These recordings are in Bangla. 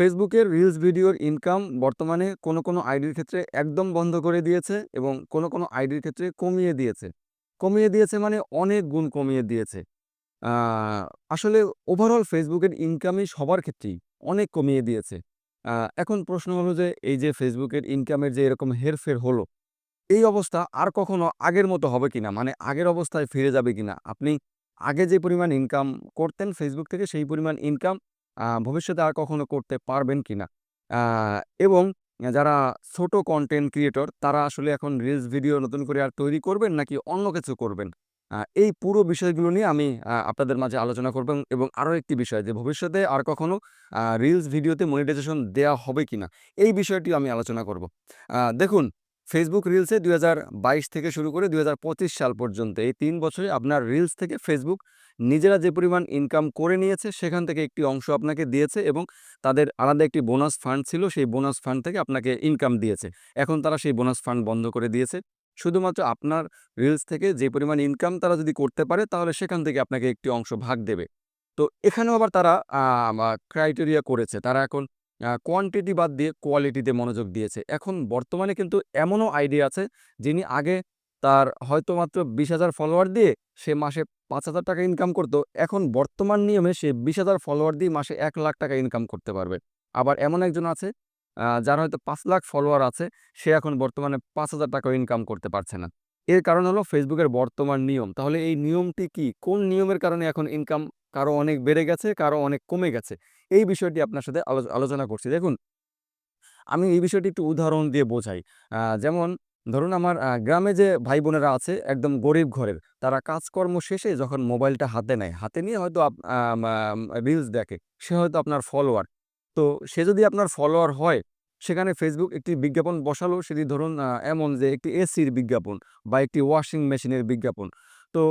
ফেসবুকের রিলস ভিডিওর ইনকাম বর্তমানে কোনো, কোনো আইডির ক্ষেত্রে একদম বন্ধ করে দিয়েছে এবং কোনো, কোনো আইডির ক্ষেত্রে কমিয়ে দিয়েছে। কমিয়ে দিয়েছে মানে অনেক গুণ কমিয়ে দিয়েছে। আসলে ওভারঅল ফেসবুকের ইনকামই সবার ক্ষেত্রেই অনেক কমিয়ে দিয়েছে। এখন প্রশ্ন হলো যে এই যে ফেসবুকের ইনকামের যে এরকম হেরফের হলো, এই অবস্থা আর কখনো আগের মতো হবে কিনা? মানে আগের অবস্থায় ফিরে যাবে কিনা? আপনি আগে যে পরিমাণ ইনকাম করতেন ফেসবুক থেকে সেই পরিমাণ ইনকাম ভবিষ্যতে আর কখনো করতে পারবেন কিনা? আ এবং যারা ছোট কন্টেন্ট ক্রিয়েটর তারা আসলে এখন রিলস ভিডিও নতুন করে আর তৈরি করবেন নাকি অন্য কিছু করবেন? এই পুরো বিষয়গুলো নিয়ে আমি আপনাদের মাঝে আলোচনা করব এবং আরও একটি বিষয় যে ভবিষ্যতে আর কখনো রিলস ভিডিওতে মনিটাইজেশন দেয়া হবে কিনা? এই বিষয়টিও আমি আলোচনা করব। দেখুন ফেসবুক রিলসে ২০২২ থেকে শুরু করে ২০২৫ সাল পর্যন্ত এই তিন বছরে আপনার রিলস থেকে ফেসবুক নিজেরা যে পরিমাণ ইনকাম করে নিয়েছে, সেখান থেকে একটি অংশ আপনাকে দিয়েছে এবং তাদের আলাদা একটি বোনাস ফান্ড ছিল, সেই বোনাস ফান্ড থেকে আপনাকে ইনকাম দিয়েছে। এখন তারা সেই বোনাস ফান্ড বন্ধ করে দিয়েছে। শুধুমাত্র আপনার রিলস থেকে যে পরিমাণ ইনকাম তারা যদি করতে পারে, তাহলে সেখান থেকে আপনাকে একটি অংশ ভাগ দেবে। তো এখানেও আবার তারা ক্রাইটেরিয়া করেছে। তারা এখন কোয়ান্টিটি বাদ দিয়ে কোয়ালিটিতে মনোযোগ দিয়েছে। এখন বর্তমানে কিন্তু এমনও আইডিয়া আছে যিনি আগে তার হয়তো মাত্র ২০,০০০ ফলোয়ার দিয়ে সে মাসে ৳৫,০০০ ইনকাম করত। এখন বর্তমান নিয়মে সে ২০,০০০ ফলোয়ার দিয়ে মাসে এক লাখ টাকা ইনকাম করতে পারবে। আবার এমন একজন আছে যার হয়তো ৫,০০,০০০ ফলোয়ার আছে, সে এখন বর্তমানে পাঁচ হাজার টাকা ইনকাম করতে পারছে না। এর কারণ হলো ফেসবুকের বর্তমান নিয়ম। তাহলে এই নিয়মটি কি? কোন নিয়মের কারণে এখন ইনকাম কারও অনেক বেড়ে গেছে, কারও অনেক কমে গেছে? এই বিষয়টি আপনার সাথে আলো আলোচনা করছি। দেখুন আমি এই বিষয়টি একটু উদাহরণ দিয়ে বোঝাই। যেমন ধরুন আমার গ্রামে যে ভাই-বোনেরা আছে একদম গরিব ঘরের, তারা কাজকর্ম শেষে যখন মোবাইলটা হাতে নেয়, হাতে নিয়ে হয়তো রিলস দেখে। সে হয়তো আপনার ফলোয়ার। তো সে যদি আপনার ফলোয়ার হয়, সেখানে ফেসবুক একটি বিজ্ঞাপন বসালো সেটি ধরুন এমন যে একটি এসির বিজ্ঞাপন বা একটি ওয়াশিং মেশিনের বিজ্ঞাপন। তো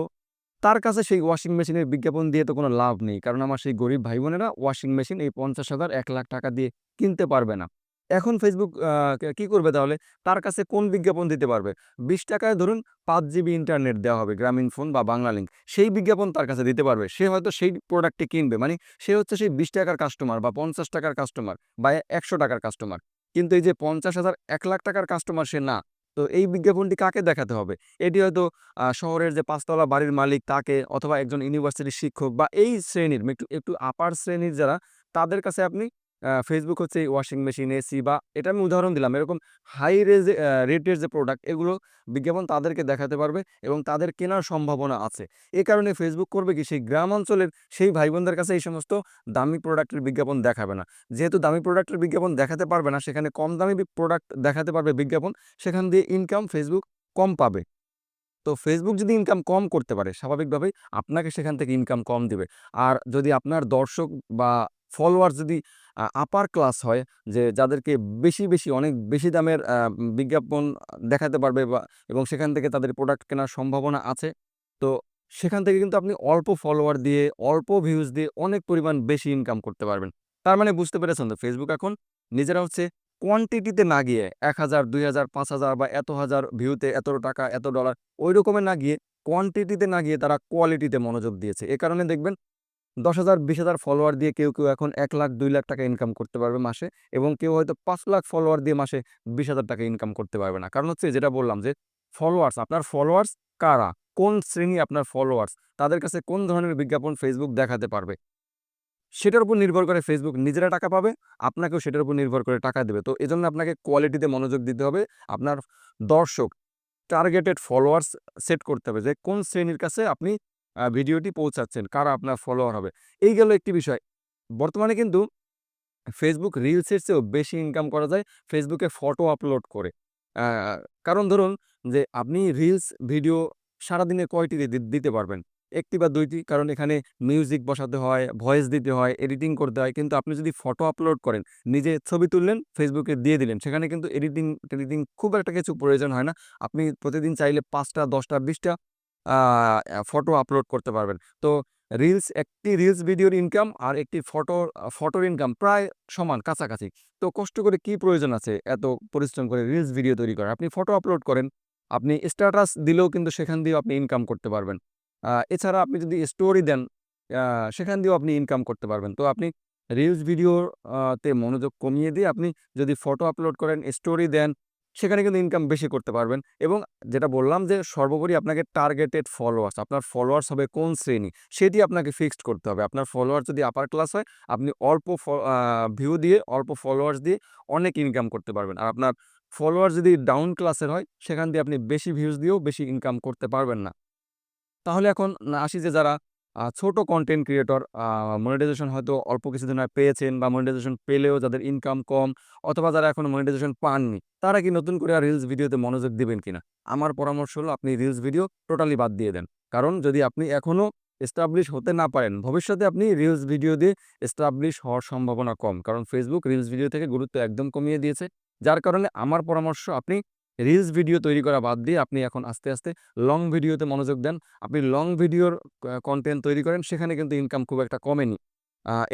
তার কাছে সেই ওয়াশিং মেশিনের বিজ্ঞাপন দিয়ে তো কোনো লাভ নেই। কারণ আমার সেই গরিব ভাই-বোনেরা ওয়াশিং মেশিন এই পঞ্চাশ হাজার এক লাখ টাকা দিয়ে কিনতে পারবে না। এখন ফেসবুক কি করবে তাহলে? তার কাছে কোন বিজ্ঞাপন দিতে পারবে? ৳২০ টাকায় ধরুন পাঁচ জিবি ইন্টারনেট দেওয়া হবে, গ্রামীণ ফোন বা বাংলা লিঙ্ক সেই বিজ্ঞাপন তার কাছে দিতে পারবে। সে হয়তো সেই প্রোডাক্টটি কিনবে। মানে সে হচ্ছে সেই বিশ টাকার কাস্টমার বা পঞ্চাশ টাকার কাস্টমার বা একশো টাকার কাস্টমার। কিন্তু এই যে পঞ্চাশ হাজার এক লাখ টাকার কাস্টমার সে না। তো এই বিজ্ঞাপনটি কাকে দেখাতে হবে? এটি হয়তো শহরের যে পাঁচতলা বাড়ির মালিক তাকে অথবা একজন ইউনিভার্সিটির শিক্ষক বা এই শ্রেণির একটু, একটু আপার শ্রেণির যারা তাদের কাছে আপনি ফেসবুক হচ্ছে ওয়াশিং মেশিন, এসি বা এটা আমি উদাহরণ দিলাম। এরকম হাই রেজ রেটের যে প্রোডাক্ট এগুলো বিজ্ঞাপন তাদেরকে দেখাতে পারবে এবং তাদের কেনার সম্ভাবনা আছে। এ কারণে ফেসবুক করবে কি সেই গ্রাম অঞ্চলের সেই ভাই-বোনদের কাছে এই সমস্ত দামি প্রোডাক্টের বিজ্ঞাপন দেখাবে না। যেহেতু দামি প্রোডাক্টের বিজ্ঞাপন দেখাতে পারবে না, সেখানে কম দামি প্রোডাক্ট দেখাতে পারবে বিজ্ঞাপন, সেখান দিয়ে ইনকাম ফেসবুক কম পাবে। তো ফেসবুক যদি ইনকাম কম করতে পারে, স্বাভাবিকভাবেই আপনাকে সেখান থেকে ইনকাম কম দিবে। আর যদি আপনার দর্শক বা ফলোয়ার যদি আপার ক্লাস হয় যে যাদেরকে বেশি, বেশি অনেক বেশি দামের বিজ্ঞাপন দেখাতে পারবে বা এবং সেখান থেকে তাদের প্রোডাক্ট কেনার সম্ভাবনা আছে। তো সেখান থেকে কিন্তু আপনি অল্প ফলোয়ার দিয়ে, অল্প ভিউজ দিয়ে অনেক পরিমাণ বেশি ইনকাম করতে পারবেন। তার মানে বুঝতে পেরেছেন তো ফেসবুক এখন নিজেরা হচ্ছে কোয়ান্টিটিতে না গিয়ে ১,০০০, ২,০০০, ৫,০০০ বা এত হাজার ভিউতে এত টাকা, এত ডলার ওই রকমে না গিয়ে কোয়ান্টিটিতে না গিয়ে তারা কোয়ালিটিতে মনোযোগ দিয়েছে। এ কারণে দেখবেন ১০,০০০, ২০,০০০ ফলোয়ার দিয়ে কেউ, কেউ এখন এক লাখ দুই লাখ টাকা ইনকাম করতে পারবে মাসে এবং কেউ হয়তো ৫,০০,০০০ ফলোয়ার দিয়ে মাসে ৳২০,০০০ ইনকাম করতে পারবে না। কারণ হচ্ছে যেটা বললাম যে ফলোয়ার্স, আপনার ফলোয়ার্স কারা? কোন শ্রেণি আপনার ফলোয়ার্স? তাদের কাছে কোন ধরনের বিজ্ঞাপন ফেসবুক দেখাতে পারবে? সেটার উপর নির্ভর করে ফেসবুক নিজেরা টাকা পাবে, আপনাকেও সেটার উপর নির্ভর করে টাকা দেবে। তো এজন্য আপনাকে কোয়ালিটিতে মনোযোগ দিতে হবে। আপনার দর্শক, টার্গেটেড ফলোয়ার্স সেট করতে হবে যে কোন শ্রেণির কাছে আপনি ভিডিওটি পৌঁছাচ্ছেন, কারা আপনার ফলোয়ার হবে। এই গেল একটি বিষয়। বর্তমানে কিন্তু ফেসবুক রিলসের চেয়েও বেশি ইনকাম করা যায় ফেসবুকে ফটো আপলোড করে। কারণ ধরুন যে আপনি রিলস ভিডিও সারাদিনে কয়টি দিতে পারবেন? একটি বা দুইটি কারণ এখানে মিউজিক বসাতে হয়, ভয়েস দিতে হয়, এডিটিং করতে হয়। কিন্তু আপনি যদি ফটো আপলোড করেন, নিজে ছবি তুললেন, ফেসবুকে দিয়ে দিলেন। সেখানে কিন্তু এডিটিং টেডিটিং খুব একটা কিছু প্রয়োজন হয় না। আপনি প্রতিদিন চাইলে ৫ টা, ১০ টা, ২০ টা আ ফটো আপলোড করতে পারবেন। তো রিলস একটি রিলস ভিডিওর ইনকাম আর একটি ফটো ফটোর ইনকাম প্রায় সমান কাছাকাছি। তো কষ্ট করে কি প্রয়োজন আছে এত পরিশ্রম করে রিলস ভিডিও তৈরি করার? আপনি ফটো আপলোড করেন। আপনি স্ট্যাটাস দিলেও কিন্তু সেখান দিয়েও আপনি ইনকাম করতে পারবেন। এছাড়া আপনি যদি স্টোরি দেন, সেখান দিয়েও আপনি ইনকাম করতে পারবেন। তো আপনি রিলস ভিডিও আ তে মনোযোগ কমিয়ে দিয়ে আপনি যদি ফটো আপলোড করেন, স্টোরি দেন, সেখানে কিন্তু ইনকাম বেশি করতে পারবেন এবং যেটা বললাম যে সর্বোপরি আপনাকে টার্গেটেড ফলোয়ার্স, আপনার ফলোয়ার্স হবে কোন শ্রেণি, সেটি আপনাকে ফিক্সড করতে হবে। আপনার ফলোয়ার যদি আপার ক্লাস হয়, আপনি অল্প ভিউ দিয়ে, অল্প ফলোয়ার্স দিয়ে অনেক ইনকাম করতে পারবেন। আর আপনার ফলোয়ার যদি ডাউন ক্লাসের হয়, সেখান দিয়ে আপনি বেশি ভিউজ দিয়েও বেশি ইনকাম করতে পারবেন না। তাহলে এখন আসি যে যারা ছোট কন্টেন্ট ক্রিয়েটর মনিটাইজেশন হয়তো অল্প কিছুদিন পেয়েছেন বা মনিটাইজেশন পেলেও যাদের ইনকাম কম অথবা যারা এখনও মনিটাইজেশন পাননি, তারা কি নতুন করে আর রিলস ভিডিওতে মনোযোগ দিবেন কিনা? আমার পরামর্শ হলো আপনি রিলস ভিডিও টোটালি বাদ দিয়ে দেন। কারণ যদি আপনি এখনও এস্টাবলিশ হতে না পারেন, ভবিষ্যতে আপনি রিলস ভিডিও দিয়ে এস্টাবলিশ হওয়ার সম্ভাবনা কম। কারণ ফেসবুক রিলস ভিডিও থেকে গুরুত্ব একদম কমিয়ে দিয়েছে। যার কারণে আমার পরামর্শ আপনি রিলস ভিডিও তৈরি করা বাদ দিয়ে আপনি এখন আস্তে, আস্তে লং ভিডিওতে মনোযোগ দেন। আপনি লং ভিডিওর কন্টেন্ট তৈরি করেন, সেখানে কিন্তু ইনকাম খুব একটা কমেনি।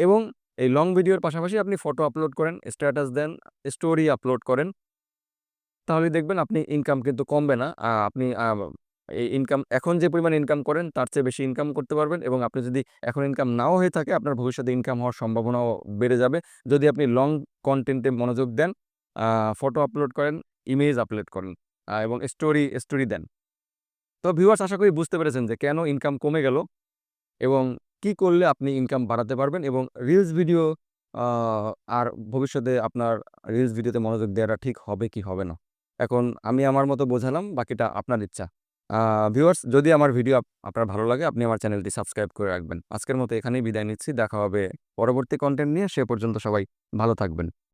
এবং এই লং ভিডিওর পাশাপাশি আপনি ফটো আপলোড করেন, স্ট্যাটাস দেন, স্টোরি আপলোড করেন। তাহলে দেখবেন আপনি ইনকাম কিন্তু কমবে না। আপনি এই ইনকাম এখন যে পরিমাণ ইনকাম করেন তার চেয়ে বেশি ইনকাম করতে পারবেন এবং আপনি যদি এখন ইনকাম নাও হয়ে থাকে আপনার ভবিষ্যতে ইনকাম হওয়ার সম্ভাবনাও বেড়ে যাবে। যদি আপনি লং কনটেন্টে মনোযোগ দেন, ফটো আপলোড করেন, ইমেজ আপলোড করেন এবং স্টোরি স্টোরি দেন। তো ভিউয়ার্স আশা করি বুঝতে পেরেছেন যে কেন ইনকাম কমে গেল এবং কি করলে আপনি ইনকাম বাড়াতে পারবেন এবং রিলস ভিডিও আর ভবিষ্যতে আপনার রিলস ভিডিওতে মনোযোগ দেওয়াটা ঠিক হবে কি হবে না। এখন আমি আমার মতো বোঝালাম, বাকিটা আপনার ইচ্ছা। ভিউয়ার্স যদি আমার ভিডিও আপনার ভালো লাগে আপনি আমার চ্যানেলটি সাবস্ক্রাইব করে রাখবেন। আজকের মতো এখানেই বিদায় নিচ্ছি। দেখা হবে পরবর্তী কন্টেন্ট নিয়ে। সে পর্যন্ত সবাই ভালো থাকবেন।